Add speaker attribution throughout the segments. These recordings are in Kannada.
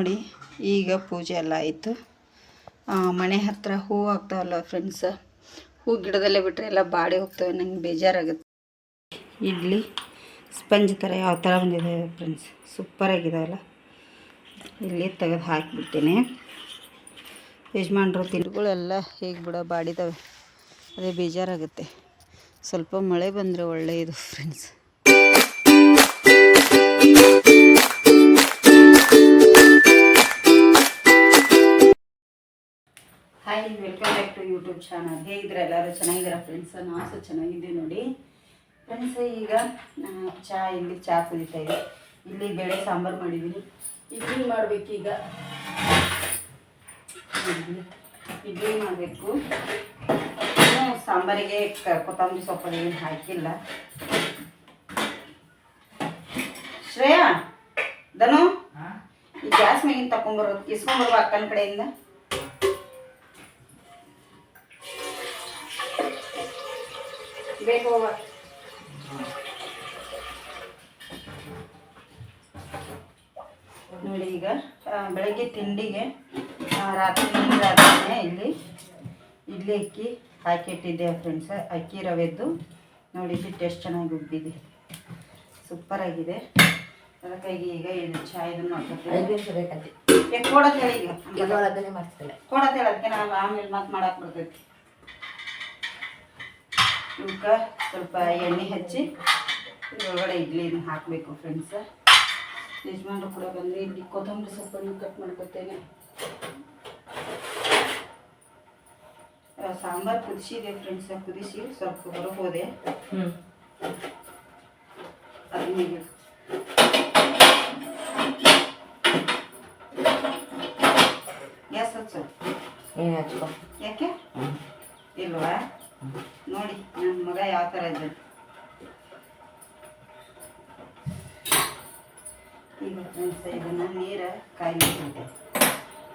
Speaker 1: ನೋಡಿ, ಈಗ ಪೂಜೆ ಎಲ್ಲ ಆಯಿತು. ಮನೆ ಹತ್ರ ಹೂವು ಆಗ್ತಾವಲ್ಲ ಫ್ರೆಂಡ್ಸ್ ಹೂ ಗಿಡದಲ್ಲೇ ಬಿಟ್ಟರೆ ಎಲ್ಲ ಬಾಡಿ ಹೋಗ್ತವೆ, ನಂಗೆ ಬೇಜಾರಾಗುತ್ತೆ. ಇಡ್ಲಿ, ಸ್ಪಂಜ್ ಥರ ಯಾವ ಥರ ಬಂದಿದೆ ಫ್ರೆಂಡ್ಸ್ ಸೂಪರಾಗಿದಾವಲ್ಲ ಇಲ್ಲಿ ತೆಗೆದು ಹಾಕಿಬಿಡ್ತೀನಿ. ಯಜಮಾನ್ರು ತಿಂಡಿಗಳೆಲ್ಲ ಹೇಗೆ ಬಿಡೋ, ಬಾಡಿದಾವೆ. ಅದೇ ಬೇಜಾರಾಗುತ್ತೆ. ಸ್ವಲ್ಪ ಮಳೆ ಬಂದರೆ ಒಳ್ಳೆಯದು friends hi welcome back to YouTube channel ಹೇಗಿದ್ರೆ ಎಲ್ಲರೂ? ಚೆನ್ನಾಗಿದ್ದೀರಾ ಫ್ರೆಂಡ್ಸ್ ನಾನು ಸಹ ಚೆನ್ನಾಗಿದ್ದೀವಿ ನೋಡಿ. ಫ್ರೆಂಡ್ಸ್ ಈಗ ಚಹಾ ಇಲ್ಲಿ ಚಾ ಕುದೀತಾ ಇದೆ ಇಲ್ಲಿ ಬೇಳೆ ಸಾಂಬಾರು ಮಾಡಿದ್ದೀನಿ. ಇಡ್ಲಿ ಮಾಡಬೇಕೀಗ ಇಡ್ಲಿ. ಇಡ್ಲಿ ಮಾಡಬೇಕು. ಸಾಂಬಾರಿಗೆ ಕೊತ್ತಂಬರಿ ಸೊಪ್ಪು ಏನು ಹಾಕಿಲ್ಲ. ಶ್ರೇಯಾ ಧನು ಈ ಗ್ಯಾಸ್ ಮೇಗಿನ ತಕೊಂಡ್ಬರೋದು ಇಸ್ಕೊಂಡ್ಬರುವ ಅಕ್ಕನ ಕಡೆಯಿಂದ? ಬೇಕು ನೋಡಿ ಈಗ ಬೆಳಗ್ಗೆ ತಿಂಡಿಗೆ ರಾತ್ರಿ ರಾತ್ರಿನೇ ಇಲ್ಲಿ ಇಡ್ಲಿ ಅಕ್ಕಿ ಹಾಕಿಟ್ಟಿದ್ದೆ ಫ್ರೆಂಡ್ಸ್ ಅಕ್ಕಿ ರವೆದ್ದು. ನೋಡಿ ಹಿಟ್ಟು ಎಷ್ಟು ಚೆನ್ನಾಗಿ ಉಬ್ಬಿದೆ. ಸೂಪರಾಗಿದೆ ಅದಕ್ಕಾಗಿ ಈಗ ಇದು ಚಾಯ್ ಮಾಡ್ಕೊತೀವಿ ಹೇಳಿ ಈಗ. ಕೊಡತ್ತೇಳಿ ಅದಕ್ಕೆ ನಾವು ಆಮೇಲೆ ಮತ್ತೆ ಮಾಡಕ್ಕೆ ಬರ್ತೈತಿ. ಇವಕ್ಕೆ ಸ್ವಲ್ಪ ಎಣ್ಣೆ ಹಚ್ಚಿ ಇದ್ರೊಳಗಡೆ ಇಡ್ಲಿನ ಹಾಕಬೇಕು ಫ್ರೆಂಡ್ಸ್ ಯಜಮಾನ್ರು ಕೂಡ ಬಂದು ಇಲ್ಲಿ ಕೊತ್ತಂಬರಿ ಸೊಪ್ಪನ್ನು ಕಟ್ ಮಾಡ್ಕೊತೇನೆ. ಆ, ಸಾಂಬಾರ್ ಕುದಿಸಿದೆ ಫ್ರೆಂಡ್ಸ್ ಕುದಿಸಿ ಸ್ವಲ್ಪ ಹೊರಗೆ ಹೋದೆ
Speaker 2: ಹ್ಞೂ
Speaker 1: ಅದನ್ನ ಗ್ಯಾಸ್ ಹಚ್ಚು.
Speaker 2: ನೀನು ಹಚ್ಕೊ?
Speaker 1: ಯಾಕೆ? ಇಲ್ವಾ? ನೋಡಿ ನನ್ನ ಮಗ ಯಾವ ಥರ ಇದ್ದ ಈಗ ಫ್ರೆಂಡ್ಸ್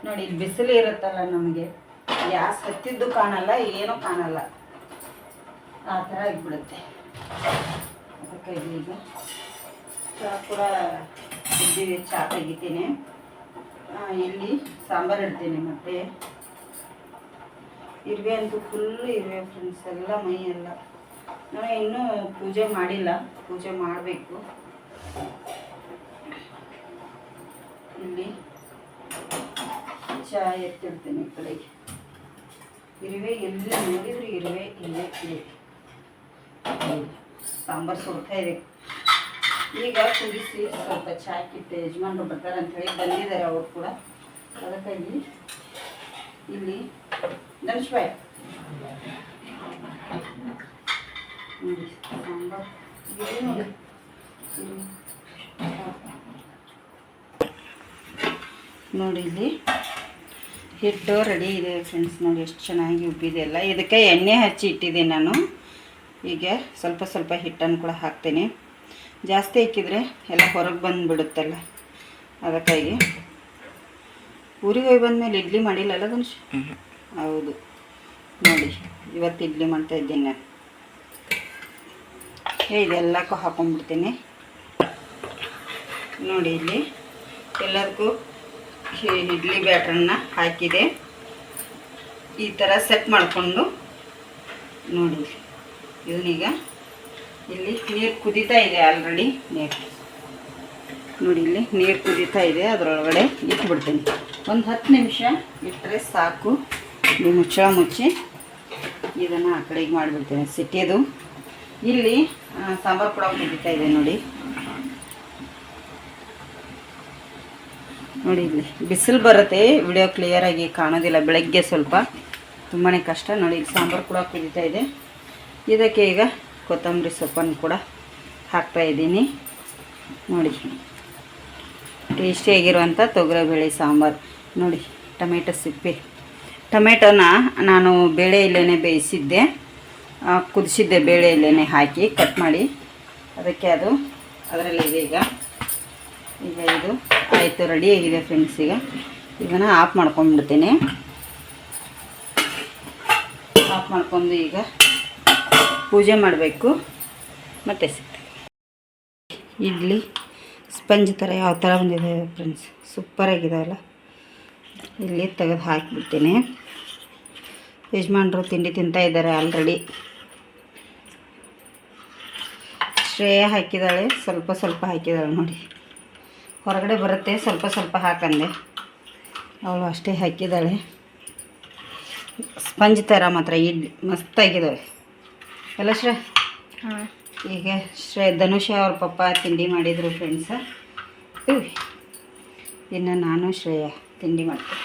Speaker 1: ನೋಡಿ, ಇಲ್ಲಿ ಬಿಸಿಲು ಇರುತ್ತಲ್ಲ ನಮಗೆ. ಗ್ಯಾಸ್ ಹತ್ತಿದ್ದು ಕಾಣಲ್ಲ, ಏನೂ ಕಾಣಲ್ಲ. ಆ ಥರ ಆಗಿಬಿಡುತ್ತೆ. ಅದಕ್ಕಾಗಿ ಈಗ ಚಾ ಕೂಡ ಇದ್ದೀವಿ ತೆಗಿತೀನಿ. ಇಲ್ಲಿ ಸಾಂಬಾರು ಇಡ್ತೀನಿ ಮತ್ತೆ. ಇರುವೆ ಅಂತೂ ಫುಲ್ ಇರುವೆ ಫ್ರೆಂಡ್ಸ್ ಎಲ್ಲ ಮೈ ಎಲ್ಲ ನಾನು ಇನ್ನೂ ಪೂಜೆ ಮಾಡಿಲ್ಲ. ಪೂಜೆ ಮಾಡಬೇಕು. ಇಲ್ಲಿ ಚಹಾ ಎತ್ತಿಡ್ತೀನಿ ಈ ಕಡೆಗೆ ಇರುವೆ ಎಲ್ಲಿ ನೋಡಿದ್ರು ಇರುವೆ ಇಲ್ಲೇ ಇದೆ. ಸಾಂಬಾರು ಸುಡ್ತಾ ಇದೆ. ಈಗ ಕುದಿಸಿ ಸ್ವಲ್ಪ ಚಹಾ ಕಿತ್ತೆ ಯಜಮಾನ್ರು ಬರ್ತಾರೆ ಅಂತ ಹೇಳಿ ಬಂದಿದ್ದಾರೆ ಅವರು ಕೂಡ. ಅದಕ್ಕಾಗಿ ಇಲ್ಲಿ ಧನುಷ್ಬಾಯ್ ನೋಡಿ ಸಾಂಬಾರು ಇದೆ ನೋಡಿ ಇಲ್ಲಿ. ನೋಡಿ ಇಲ್ಲಿ ಹಿಟ್ಟು ರೆಡಿ ಇದೆ ಫ್ರೆಂಡ್ಸ್ ನೋಡಿ ಎಷ್ಟು ಚೆನ್ನಾಗಿ ಉಬ್ಬಿದೆ ಎಲ್ಲ. ಇದಕ್ಕೆ ಎಣ್ಣೆ ಹಚ್ಚಿ ಇಟ್ಟಿದ್ದೀನಿ ನಾನು. ಈಗ ಸ್ವಲ್ಪ ಸ್ವಲ್ಪ ಹಿಟ್ಟನ್ನು ಕೂಡ ಹಾಕ್ತೀನಿ. ಜಾಸ್ತಿ ಹಾಕಿದರೆ ಎಲ್ಲ ಹೊರಗೆ ಬಂದುಬಿಡುತ್ತಲ್ಲ. ಅದಕ್ಕಾಗಿ. ಊರಿಗೆ ಹೋಗಿ ಬಂದಮೇಲೆ ಇಡ್ಲಿ ಮಾಡಿಲ್ಲಲ್ಲ ಗಣೇಶ್ ಹೌದು. ನೋಡಿ ಇವತ್ತು ಇಡ್ಲಿ ಮಾಡ್ತಾ ಇದ್ದೀನಿ ನಾನು. ಇದೆಲ್ಲಕ್ಕೂ ಹಾಕೊಂಡ್ಬಿಡ್ತೀನಿ. ನೋಡಿ ಇಲ್ಲಿ ಎಲ್ಲದಕ್ಕೂ ಇಡ್ಲಿ ಬ್ಯಾಟ್ರನ್ನ ಹಾಕಿದೆ. ಈ ಥರ ಸೆಟ್ ಮಾಡಿಕೊಂಡು ನೋಡಿ ಇವನೀಗ ಇಲ್ಲಿ ನೀರು ಕುದೀತಾ ಇದೆ ಆಲ್ರೆಡಿ ನೀರು. ನೋಡಿ ಇಲ್ಲಿ ನೀರು ಕುದೀತಾ ಇದೆ, ಅದರೊಳಗಡೆ ಇಟ್ಬಿಡ್ತೀನಿ. ಒಂದು ಹತ್ತು ನಿಮಿಷ ಇಟ್ಟರೆ ಸಾಕು. ಮುಚ್ಚಳ ಮುಚ್ಚಿ ಇದನ್ನು ಆ ಕಡೆಗೆ ಮಾಡಿಬಿಡ್ತೀನಿ ಸಿಟ್ಟಿದು ಇಲ್ಲಿ ಸಾಂಬಾರು ಕೂಡ ಕುದೀತಾ ಇದೆ ನೋಡಿ. ನೋಡಿ ಇಲ್ಲಿ, ಬಿಸಿಲು ಬರುತ್ತೆ, ವಿಡಿಯೋ ಕ್ಲಿಯರಾಗಿ ಕಾಣೋದಿಲ್ಲ, ಬೆಳಗ್ಗೆ ಸ್ವಲ್ಪ. ತುಂಬಾ ಕಷ್ಟ, ನೋಡಿ ಇಲ್ಲಿ ಸಾಂಬಾರು ಕೂಡ ಕುದೀತಾ ಇದೆ. ಇದಕ್ಕೆ ಈಗ ಕೊತ್ತಂಬರಿ ಸೊಪ್ಪನ್ನು ಕೂಡ ಹಾಕ್ತಾ ಇದ್ದೀನಿ. ನೋಡಿ, ಟೇಸ್ಟಿಯಾಗಿರುವಂಥ ತೊಗರಿಬೇಳೆ ಸಾಂಬಾರು. ನೋಡಿ, ಟೊಮೆಟೊ ಸಿಪ್ಪೆ. ಟೊಮೆಟೊನ ನಾನು ಬೇಳೆ ಇಲ್ಲೇ ಬೇಯಿಸಿದ್ದೆ. ಕುದಿಸಿದ್ದೆ ಬೇಳೆ ಎಲೆನೇ ಹಾಕಿ ಕಟ್ ಮಾಡಿ. ಅದಕ್ಕೆ ಅದು ಅದರಲ್ಲಿದೆ ಈಗ. ಈಗ ಇದು ಆಯಿತು ರೆಡಿ ಆಗಿದೆ ಫ್ರೆಂಡ್ಸ್ ಈಗ. ಇದನ್ನು ಆಫ್ ಮಾಡ್ಕೊಂಡ್ಬಿಡ್ತೀನಿ. ಆಫ್ ಮಾಡ್ಕೊಂಡು ಈಗ ಪೂಜೆ ಮಾಡಬೇಕು. ಮತ್ತೆ ಇಡ್ಲಿ, ಸ್ಪಂಜ್ ಥರ ಯಾವ ಥರ ಬಂದಿದೆ ಫ್ರೆಂಡ್ಸ್ ಸೂಪರಾಗಿದಾವಲ್ಲ ಇಲ್ಲಿ ತೆಗೆದು ಹಾಕಿಬಿಡ್ತೀನಿ. ಯಜಮಾನ್ರು ತಿಂಡಿ ತಿಂತಾ ಇದ್ದಾರೆ ಆಲ್ರೆಡಿ ಶ್ರೇಯ ಹಾಕಿದ್ದಾಳೆ ಸ್ವಲ್ಪ ಸ್ವಲ್ಪ ಹಾಕಿದ್ದಾಳೆ ನೋಡಿ. ಹೊರಗಡೆ ಬರುತ್ತೆ ಸ್ವಲ್ಪ ಸ್ವಲ್ಪ ಹಾಕಂದೆ. ಅವಳು ಅಷ್ಟೇ ಹಾಕಿದ್ದಾಳೆ ಸ್ಪಂಜ್ ಥರ ಮಾತ್ರ ಇಡ್ಲಿ ಮಸ್ತಾಗಿದ್ದಾವೆ ಎಲ್ಲ ಶ್ರೇ ಈಗ ಶ್ರೇ ಧನುಷ ಅವ್ರ ಪಪ್ಪ ತಿಂಡಿ ಮಾಡಿದರು ಫ್ರೆಂಡ್ಸ ಇನ್ನು ನಾನು ಶ್ರೇಯ ತಿಂಡಿ ಮಾಡ್ತೀನಿ.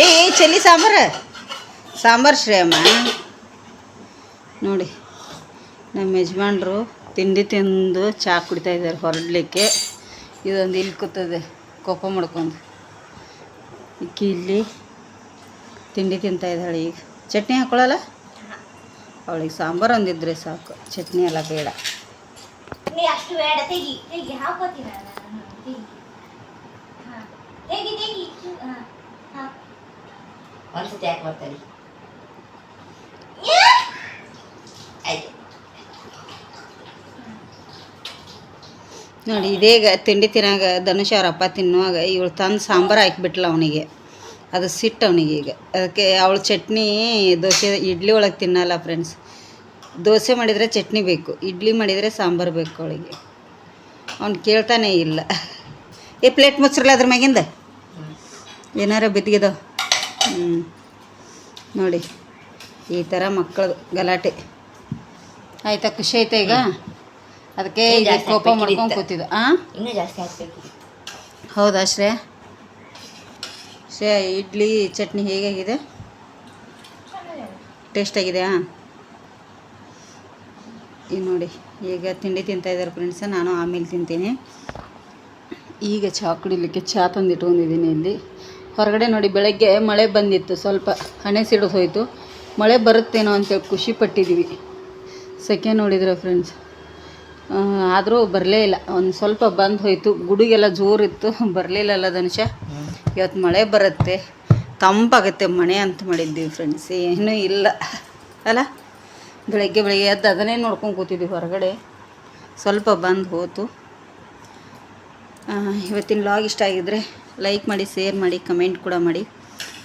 Speaker 1: ಏ ಚೆಲ್ಲಿ ಸಾಂಬಾರ. ಸಾಂಬಾರು ಶ್ರೇಯಮ್ಮ. ನೋಡಿ, ನಮ್ಮ ಯಜಮಾನ್ರು ತಿಂಡಿ ತಿಂದು ಚಹಾ ಕುಡಿತಾ ಇದ್ದಾರೆ ಹೊರಡಲಿಕ್ಕೆ. ಇದೊಂದು ಇಲ್ಲಿ ಕೂತದೆ, ಕೋಪ ಮಾಡ್ಕೊಂಡು. ಇಕ್ಕಿ ಇಲ್ಲಿ ತಿಂಡಿ ತಿಂತಾ ಇದ್ದಾಳೆ ಈಗ. ಚಟ್ನಿ ಹಾಕೊಳ್ಳಲ್ಲ ಅವಳಿಗೆ ಸಾಂಬಾರು ಒಂದಿದ್ರೆ ಸಾಕು. ಚಟ್ನಿ ಎಲ್ಲ ಬೇಡ.
Speaker 3: ಅಷ್ಟು ಬೇಡ ತೆಗಿ ತೆಗಿ ಹಾಕೋತೀನಿ ನಾನು ತೆಗಿ ಹಾಂ ತೆಗಿ ತೆಗಿ ಹಾಂ ಹಾಂ
Speaker 2: ಯಾಕೆ ಬರ್ತಾರೆ
Speaker 1: ನೋಡಿ ಇದೇಗ ತಿಂಡಿ ತಿನ್ನಾಗ ಧನುಷ್ ಅವ್ರ ಅಪ್ಪ ತಿನ್ನುವಾಗ ಇವಳು ತಂದು ಸಾಂಬಾರು ಹಾಕಿಬಿಟ್ಲ ಅವನಿಗೆ. ಅದು ಸಿಟ್ಟು ಅವನಿಗೆ ಈಗ. ಅದಕ್ಕೆ ಅವಳು ಚಟ್ನಿ, ದೋಸೆ, ಇಡ್ಲಿ ಒಳಗೆ ತಿನ್ನಲ್ಲ ಫ್ರೆಂಡ್ಸ್ ದೋಸೆ ಮಾಡಿದರೆ ಚಟ್ನಿ ಬೇಕು, ಇಡ್ಲಿ ಮಾಡಿದರೆ ಸಾಂಬಾರು ಬೇಕು ಅವಳಿಗೆ. ಅವ್ನು ಕೇಳ್ತಾನೇ ಇಲ್ಲ. ಏ ಪ್ಲೇಟ್ ಮುಚ್ಚ್ರಲ್ಲ ಅದ್ರ ಮ್ಯಾಗಿಂದ? ಏನಾರ ಬಿದ್ದಿದಾವ ಹ್ಞೂ ನೋಡಿ ಈ ಥರ ಮಕ್ಕಳು ಗಲಾಟೆ. ಆಯಿತಾ ಖುಷಿ ಆಯ್ತಾ ಈಗ? ಅದಕ್ಕೆ ಈಗ ಕೋಪ ಮಾಡ್ಕೊಂಡು ಕೂತಿದ್ದು. ಹಾಂ
Speaker 2: ಇನ್ನೂ ಜಾಸ್ತಿ ಹಾಕ್ಬೇಕು
Speaker 1: ಹೌದಾ ಶ್ರೇಯ? ಶ್ರೇಯ ಇಡ್ಲಿ ಚಟ್ನಿ ಹೇಗಾಗಿದೆ ಟೇಸ್ಟ್ ಹಾಂ ಈಗ ನೋಡಿ ಈಗ ತಿಂಡಿ ತಿಂತಾ ಇದ್ದಾರೆ ಫ್ರೆಂಡ್ಸ ನಾನು ಆಮೇಲೆ ತಿಂತೀನಿ. ಈಗ ಚಹಾ ಕುಡಿಲಿಕ್ಕೆ ಚಹಾ ತಂದು ಇಟ್ಕೊಂಡಿದ್ದೀನಿ ಇಲ್ಲಿ. ಹೊರಗಡೆ ನೋಡಿ ಬೆಳಗ್ಗೆ ಮಳೆ ಬಂದಿತ್ತು. ಸ್ವಲ್ಪ ಹಣೆ ಸಿಡಿದು ಹೋಯಿತು. ಮಳೆ ಬರುತ್ತೇನೋ ಅಂತೇಳಿ ಖುಷಿ ಪಟ್ಟಿದ್ವಿ ಸೆಕೆ ನೋಡಿದ್ರೆ ಫ್ರೆಂಡ್ಸ್ ಆದರೂ ಬರಲೇ ಇಲ್ಲ. ಒಂದು ಸ್ವಲ್ಪ ಬಂದು ಹೋಯಿತು. ಗುಡುಗೆಲ್ಲ ಜೋರಿತ್ತು. ಬರಲಿಲ್ಲಲ್ಲ ಧನುಷ? ಇವತ್ತು ಮಳೆ ಬರುತ್ತೆ. ತಂಪಾಗುತ್ತೆ ಮನೆ ಅಂತ ಮಾಡಿದ್ದೀವಿ ಫ್ರೆಂಡ್ಸ್ ಏನೂ ಇಲ್ಲ. ಅಲ್ಲ? ಬೆಳಗ್ಗೆ ಬೆಳಗ್ಗೆ ಎದ್ದು ಅದನ್ನೇ ನೋಡ್ಕೊಂಡು ಕೂತಿದ್ವಿ ಹೊರಗಡೆ. ಸ್ವಲ್ಪ ಬಂದು ಹೋತು. ಇವತ್ತಿನ ಲಾಗ್ ಇಷ್ಟ ಆಗಿದ್ರೆ ಲೈಕ್ ಮಾಡಿ ಶೇರ್ ಮಾಡಿ ಕಮೆಂಟ್ ಕೂಡ ಮಾಡಿ.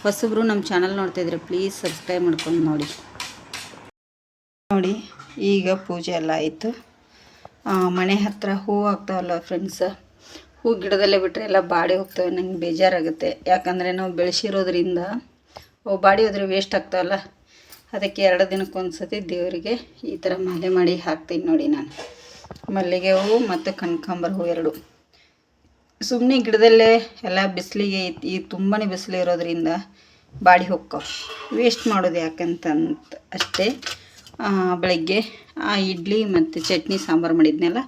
Speaker 1: ಹೊಸಬ್ರು ನಮ್ಮ ಚಾನಲ್ ನೋಡ್ತಾಯಿದ್ರೆ ಪ್ಲೀಸ್ ಸಬ್ಸ್ಕ್ರೈಬ್ ಮಾಡ್ಕೊಂಡು ನೋಡಿ. ನೋಡಿ, ಈಗ ಪೂಜೆ ಎಲ್ಲ ಆಯಿತು. ಮನೆ ಹತ್ರ ಹೂ ಆಗ್ತಾವಲ್ಲ ಫ್ರೆಂಡ್ಸ್ ಹೂ ಗಿಡದಲ್ಲೇ ಬಿಟ್ಟರೆ ಎಲ್ಲ ಬಾಡಿ ಹೋಗ್ತವೆ, ನಂಗೆ ಬೇಜಾರಾಗುತ್ತೆ. ಯಾಕಂದರೆ ನಾವು ಬೆಳೆಸಿರೋದ್ರಿಂದ ಅವು ಬಾಡಿ ಹೋದ್ರೆ ವೇಸ್ಟ್ ಆಗ್ತಾವಲ್ಲ. ಅದಕ್ಕೆ ಎರಡು ದಿನಕ್ಕೊಂದು ಸತಿ ದೇವರಿಗೆ ಈ ಥರ ಮಾಲೆ ಮಾಡಿ ಹಾಕ್ತೀನಿ ನೋಡಿ ನಾನು. ಮಲ್ಲಿಗೆ ಹೂವು ಮತ್ತು ಕನಕಾಂಬರ ಹೂವು ಎರಡು. ಸುಮ್ಮನೆ ಗಿಡದಲ್ಲೇ ಎಲ್ಲ ಬಿಸಿಲಿಗೆ ಈ ತುಂಬಾ ಬಿಸಿಲು ಇರೋದ್ರಿಂದ ಬಾಡಿ ಹೋಕ್ಕವು ವೇಸ್ಟ್ ಮಾಡೋದು ಯಾಕಂತಂತ ಅಷ್ಟೇ. ಬೆಳಗ್ಗೆ ಆ ಇಡ್ಲಿ ಮತ್ತು ಚಟ್ನಿ ಸಾಂಬಾರು ಮಾಡಿದ್ನಲ್ಲ,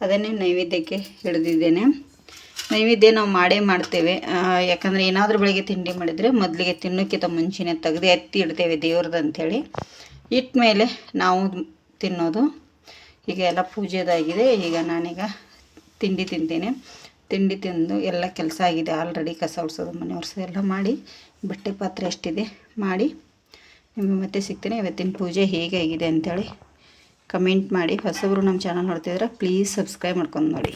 Speaker 1: ಅದನ್ನೇ ನೈವೇದ್ಯಕ್ಕೆ ಹಿಡಿದಿದ್ದೇನೆ. ನೈವೇದ್ಯ ನಾವು ಮಾಡೇ ಮಾಡ್ತೇವೆ. ಯಾಕಂದರೆ ಏನಾದರೂ ಬೆಳಗ್ಗೆ ತಿಂಡಿ ಮಾಡಿದರೆ ಮೊದಲಿಗೆ ತಿನ್ನೋಕ್ಕಿಂತ ಮುಂಚೆನೇ ತೆಗೆದು ಎತ್ತಿ ಇಡ್ತೇವೆ ದೇವ್ರದ್ದು ಅಂಥೇಳಿ ಇಟ್ಟ ಮೇಲೆ ನಾವು ತಿನ್ನೋದು. ಈಗ ಎಲ್ಲ ಪೂಜೆದಾಗಿದೆ. ಈಗ ನಾನೀಗ ತಿಂಡಿ ತಿಂತೇನೆ. ತಿಂಡಿ ತಿಂದು ಎಲ್ಲ ಕೆಲಸ ಆಗಿದೆ. ಆಲ್ರೆಡಿ ಕಸ ಉಡ್ಸೋದು, ಮನೆ ಒರೆಸೋದು ಎಲ್ಲ ಮಾಡಿ, ಬಟ್ಟೆ ಪಾತ್ರೆ ಎಷ್ಟಿದೆ ಮಾಡಿ, ನಿಮಗೆ ಮತ್ತೆ ಸಿಗ್ತೀನಿ. ಇವತ್ತಿನ ಪೂಜೆ ಹೇಗಾಗಿದೆ ಅಂಥೇಳಿ ಕಮೆಂಟ್ ಮಾಡಿ. ಹೊಸಬ್ರು ನಮ್ಮ ಚಾನಲ್ ನೋಡ್ತಿದ್ರೆ ಪ್ಲೀಸ್ ಸಬ್ಸ್ಕ್ರೈಬ್ ಮಾಡ್ಕೊಂಡು ನೋಡಿ.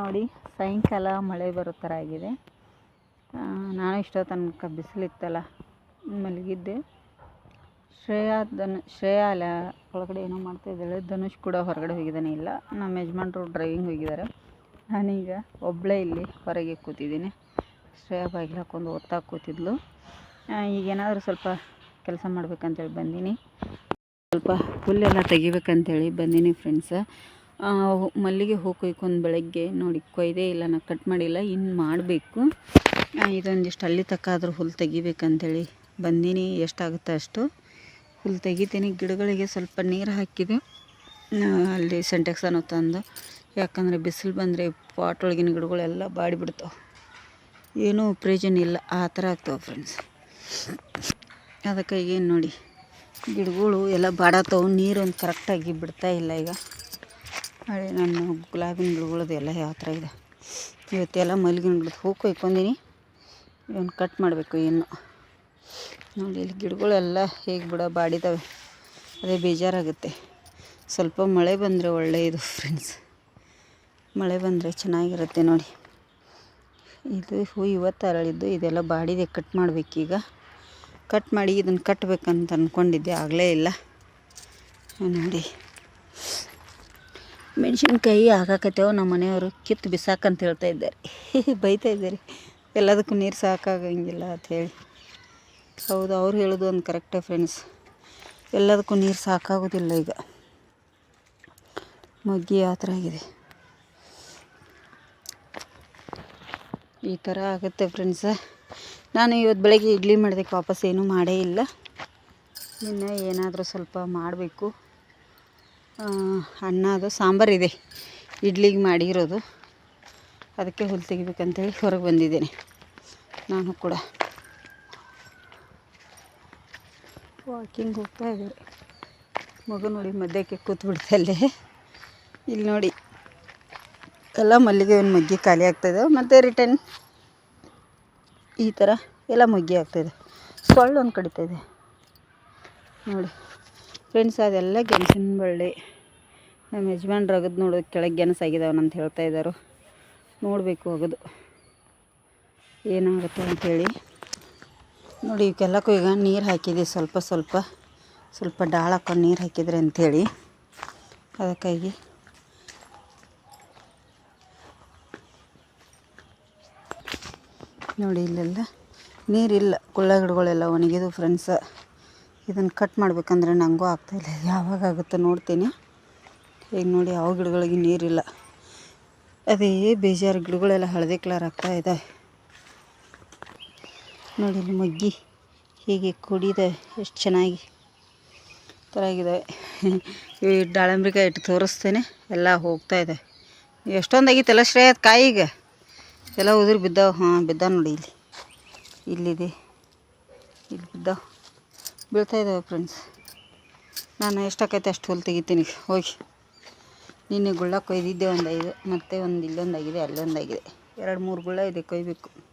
Speaker 1: ನೋಡಿ, ಸಾಯಂಕಾಲ ಮಳೆ ಬರೋ ಥರ ಆಗಿದೆ. ನಾನು ಇಷ್ಟೋ ತನಕ ಬಿಸಿಲಿತ್ತಲ್ಲ, ಮಲಗಿದ್ದೆ. ಶ್ರೇಯಾ ಧನು, ಶ್ರೇಯಾ ಅಲ್ಲ, ಒಳಗಡೆ ಏನೋ ಮಾಡ್ತಾ ಇದ್ದಾಳೆ. ಧನುಷ್ ಕೂಡ ಹೊರಗಡೆ ಹೋಗಿದ್ದಾನೆ. ಇಲ್ಲ, ನಮ್ಮ ಯಜಮಾನ್ರು ಡ್ರೈವಿಂಗ್ ಹೋಗಿದ್ದಾರೆ. ನಾನೀಗ ಒಬ್ಬಳೇ ಇಲ್ಲಿ ಹೊರಗೆ ಕೂತಿದ್ದೀನಿ. ಶ್ರೇಯಾ ಬಾಗಿಲು ಹಾಕೊಂಡು ಓದ್ತಾ ಕೂತಿದ್ಲು. ಈಗೇನಾದರೂ ಸ್ವಲ್ಪ ಕೆಲಸ ಮಾಡ್ಬೇಕಂತೇಳಿ ಬಂದೀನಿ. ಸ್ವಲ್ಪ ಹುಲ್ಲೆಲ್ಲ ತೆಗಿಬೇಕಂತೇಳಿ ಬಂದೀನಿ ಫ್ರೆಂಡ್ಸ ಮಲ್ಲಿಗೆ ಹೂ ಕೊಯ್ಕೊಂಡು ಬೆಳಗ್ಗೆ ನೋಡಿ ಕೊಯ್ದೇ ಇಲ್ಲ ನಾನು ಕಟ್ ಮಾಡಿಲ್ಲ ಇನ್ನು ಮಾಡಬೇಕು. ಇದೊಂದಿಷ್ಟು ಅಲ್ಲಿ ತಕ್ಕಾದ್ರೂ ಹುಲ್ಲು ತೆಗಿಬೇಕಂತೇಳಿ ಬಂದೀನಿ. ಎಷ್ಟಾಗುತ್ತೆ ಅಷ್ಟು. ಹುಲ್ಲು ತೆಗಿತೀನಿ. ಗಿಡಗಳಿಗೆ ಸ್ವಲ್ಪ ನೀರು ಹಾಕಿದೆ. ಅಲ್ಲಿ ಅಲ್ಲಿ ಅನ್ನೋ ತಂದು. ಯಾಕಂದರೆ ಬಿಸಿಲು ಬಂದರೆ ಪಾಟ್ ಒಳಗಿನ ಗಿಡಗಳೆಲ್ಲ ಬಾಡಿಬಿಡ್ತಾವೆ ಏನೂ ಪ್ರಯೋಜನ ಇಲ್ಲ. ಆ ಥರ ಆಗ್ತಾವೆ ಫ್ರೆಂಡ್ಸ್ ಅದಕ್ಕೆ ಏನು ನೋಡಿ. ಗಿಡಗಳು ಎಲ್ಲ ಬಾಡತ್ತವು ನೀರು ಒಂದು ಕರೆಕ್ಟಾಗಿ ಬಿಡ್ತಾ ಇಲ್ಲ ಈಗ. ಹಳೆ ನಾನು ಗುಲಾಬಿನ ಗಿಡಗಳದ್ದು ಎಲ್ಲ ಯಾವ ಥರ ಇದೆ. ಇವತ್ತೆಲ್ಲ ಮಲ್ಲಿಗಿನ ಗಿಡದ ಹೂ ಕೊಯ್ಕೊಂಡೀನಿ ಇವನ್ನ ಕಟ್ ಮಾಡಬೇಕು ಇನ್ನು. ನೋಡಿ, ಇಲ್ಲಿ ಗಿಡಗಳೆಲ್ಲ ಹೇಗೆ ಬಿಡ ಬಾಡಿದಾವೆ. ಅದೇ ಬೇಜಾರಾಗುತ್ತೆ. ಸ್ವಲ್ಪ ಮಳೆ ಬಂದರೆ ಒಳ್ಳೆಯದು ಫ್ರೆಂಡ್ಸ್ ಮಳೆ ಬಂದರೆ ಚೆನ್ನಾಗಿರುತ್ತೆ ನೋಡಿ. ಇದು ಹೂ ಇವತ್ತು ಅರಳಿದ್ದು, ಇದೆಲ್ಲ ಬಾಡಿದೆ ಕಟ್ ಮಾಡಬೇಕೀಗ. ಕಟ್ ಮಾಡಿ ಇದನ್ನು ಕಟ್ಟಬೇಕಂತ ಅಂದ್ಕೊಂಡಿದ್ದೆ ಆಗಲೇ ಇಲ್ಲ. ನೋಡಿ. ಮೆಣಸಿನ್ಕಾಯಿ ಹಾಕಾಕತ್ತೇವೆ, ನಮ್ಮ ಮನೆಯವರು ಕಿತ್ತು ಬಿಸಾಕಂತ ಹೇಳ್ತಾ ಇದ್ದಾರೆ. ಬೈತಾ ಇದ್ದಾರೆ. ಎಲ್ಲದಕ್ಕೂ ನೀರು ಸಾಕಾಗಂಗಿಲ್ಲ ಅಂಥೇಳಿ ಹೌದು, ಅವ್ರು ಹೇಳೋದು ಒಂದು ಕರೆಕ್ಟೇ ಫ್ರೆಂಡ್ಸ್ ಎಲ್ಲದಕ್ಕೂ ನೀರು ಸಾಕಾಗೋದಿಲ್ಲ ಈಗ. ಮಗ್ಗಿ ಆ ಥರ ಆಗಿದೆ. ಈ ಥರ ಆಗುತ್ತೆ ಫ್ರೆಂಡ್ಸ ನಾನು ಇವತ್ತು ಬೆಳಗ್ಗೆ ಇಡ್ಲಿ ಮಾಡೋದಕ್ಕೆ ವಾಪಸ್ ಏನೂ ಮಾಡೇ ಇಲ್ಲ. ಇನ್ನು ಏನಾದರೂ ಸ್ವಲ್ಪ ಮಾಡಬೇಕು. ಅನ್ನ ಅದು ಸಾಂಬಾರಿದೆ ಇಡ್ಲಿಗೆ ಮಾಡಿರೋದು. ಅದಕ್ಕೆ ಹುಲ್ ತೆಗಿಬೇಕಂತೇಳಿ ಹೊರಗೆ ಬಂದಿದ್ದೇನೆ. ನಾನು ಕೂಡ. ವಾಕಿಂಗ್ ಹೋಗ್ತಾ ಇದ್ದಾರೆ ಮಗು ನೋಡಿ ಮಧ್ಯಕ್ಕೆ ಕೂತ್ಬಿಡ್ತಲ್ಲೇ ಇಲ್ಲಿ ನೋಡಿ. ಎಲ್ಲ ಮಲ್ಲಿಗೆ ಒಂದು ಮಗ್ಗಿ ಖಾಲಿ ಆಗ್ತಾಯಿದೆ ಮತ್ತು ರಿಟರ್ನ್ ಈ ಥರ ಎಲ್ಲ ಮಗ್ಗಿ ಆಗ್ತಾಯಿದೆ ಸೊಳ್ಳು ಒಂದು ಕಡಿತಾ ಇದೆ. ನೋಡಿ. ಫ್ರೆಂಡ್ಸ್ ಅದೆಲ್ಲ ಗೆಣಸಿನ ಬಳ್ಳಿ. ನಮ್ಮ ಯಜಮಾನ್ರು ಅಗದು ನೋಡೋದು ಕೆಳಗೆ ಗೆಣಸಾಗಿದ್ದಾವನ ಅಂತ ಹೇಳ್ತಾ ಇದ್ದಾರೆ ನೋಡಬೇಕು ಅಗದು ಏನಾಗುತ್ತೆ ಅಂಥೇಳಿ ನೋಡಿ ಇವಕ್ಕೆಲ್ಲಕ್ಕೂ ಈಗ ನೀರು ಹಾಕಿದೆ ಸ್ವಲ್ಪ ಸ್ವಲ್ಪ ಸ್ವಲ್ಪ ಡಾಳ ಹಾಕೊಂಡು ನೀರು ಹಾಕಿದ್ರೆ ಅಂಥೇಳಿ ಅದಕ್ಕಾಗಿ. ನೋಡಿ, ಇಲ್ಲೆಲ್ಲ ನೀರಿಲ್ಲ ಕುಳ್ಳ ಗಿಡಗಳೆಲ್ಲ ಒಣಗಿದು ಫ್ರೆಂಡ್ಸ ಇದನ್ನು ಕಟ್ ಮಾಡ್ಬೇಕಂದ್ರೆ ನನಗೂ ಆಗ್ತಾಯಿಲ್ಲ ಯಾವಾಗ ಆಗುತ್ತೆ ನೋಡ್ತೀನಿ. ಈಗ ನೋಡಿ ಯಾವ ಗಿಡಗಳಿಗೆ ನೀರಿಲ್ಲ. ಅದೇ ಬೇಜಾರು ಗಿಡಗಳೆಲ್ಲ ಹಳದಿ ಕಲರ್ ಆಗ್ತಾ ಇದ್ದಾವೆ ನೋಡಿ ಇಲ್ಲಿ ಮಗ್ಗಿ ಹೀಗೆ ಕುಡಿದ ಎಷ್ಟು ಚೆನ್ನಾಗಿ ಥರ ಆಗಿದ್ದಾವೆ ಈ ದಾಳಂಬ್ರಿಕಾಯಿ ಇಟ್ಟು ತೋರಿಸ್ತೇನೆ. ಎಲ್ಲ ಹೋಗ್ತಾ ಇದೆ. ಎಷ್ಟೊಂದು ಆಗಿತ್ತಲ್ಲ ಶ್ರೇಯ ಕಾಯಿಗೆ? ಎಲ್ಲ ಉದುರು ಬಿದ್ದಾವೆ. ಹಾಂ, ಬಿದ್ದಾವೆ ನೋಡಿ ಇಲ್ಲಿ. ಇಲ್ಲಿದೆ. ಇಲ್ಲಿ ಬಿದ್ದಾವೆ. ಬೀಳ್ತಾ ಇದ್ದಾವೆ ಫ್ರೆಂಡ್ಸ್ ನಾನು ಎಷ್ಟಾಕೈತೆ ಅಷ್ಟು ಹುಲ್ ತೆಗಿತೀನಿ. ಹೋಗಿ. ನಿನ್ನೆ ಗುಳ್ಳ ಕೊಯ್ದಿದ್ದೆ ಒಂದು ಐದು ಮತ್ತು ಒಂದು ಇಲ್ಲೊಂದಾಗಿದೆ, ಅಲ್ಲೊಂದಾಗಿದೆ. ಎರಡು, ಮೂರು ಗುಳ್ಳ ಇದೆ ಕೊಯ್ಬೇಕು.